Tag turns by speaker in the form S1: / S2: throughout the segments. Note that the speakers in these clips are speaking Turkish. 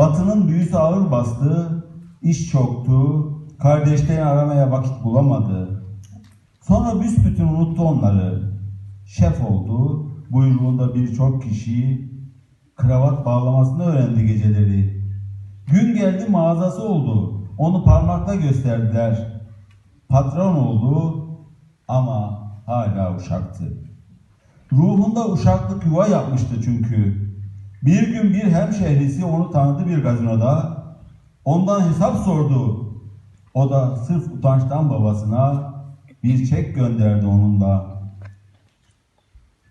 S1: Batının büyüsü ağır bastı, iş çoktu, kardeşlerini aramaya vakit bulamadı. Sonra büsbütün unuttu onları. Şef oldu, buyruğunda birçok kişi kravat bağlamasını öğrendi geceleri. Gün geldi mağazası oldu, onu parmakla gösterdiler. Patron oldu ama hala uşaktı. Ruhunda uşaklık yuva yapmıştı çünkü. Bir gün bir hemşehrisi onu tanıdı bir gazinoda. Ondan hesap sordu. O da sırf utançtan babasına bir çek gönderdi onun da.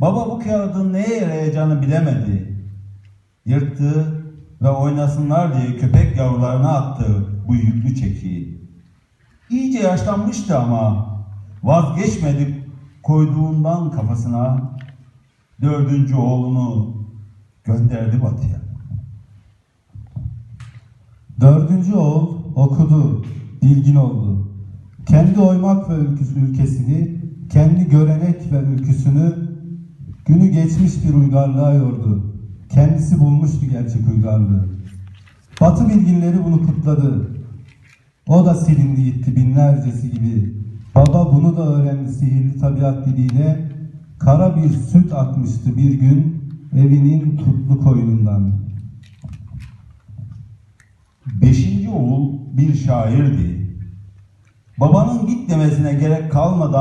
S1: Baba bu kağıdın neye yarayacağını bilemedi. Yırttı ve oynasınlar diye köpek yavrularına attı bu yüklü çeki. İyice yaşlanmıştı ama vazgeçmedi koyduğundan kafasına dördüncü oğlunu gönderdi batıya.
S2: Dördüncü oğul okudu, bilgin oldu. Kendi oymak ve ülkesini, kendi görenek ve ülküsünü günü geçmiş bir uygarlığa yordu. Kendisi bulmuştu gerçek uygarlığı. Batı bilginleri bunu kutladı. O da silindi gitti binlercesi gibi. Baba bunu da öğrendi sihirli tabiat diliyle. Kara bir süt akmıştı bir gün evinin kutlu koynundan.
S1: Beşinci oğul bir şairdi. Babanın git demesine gerek kalmadan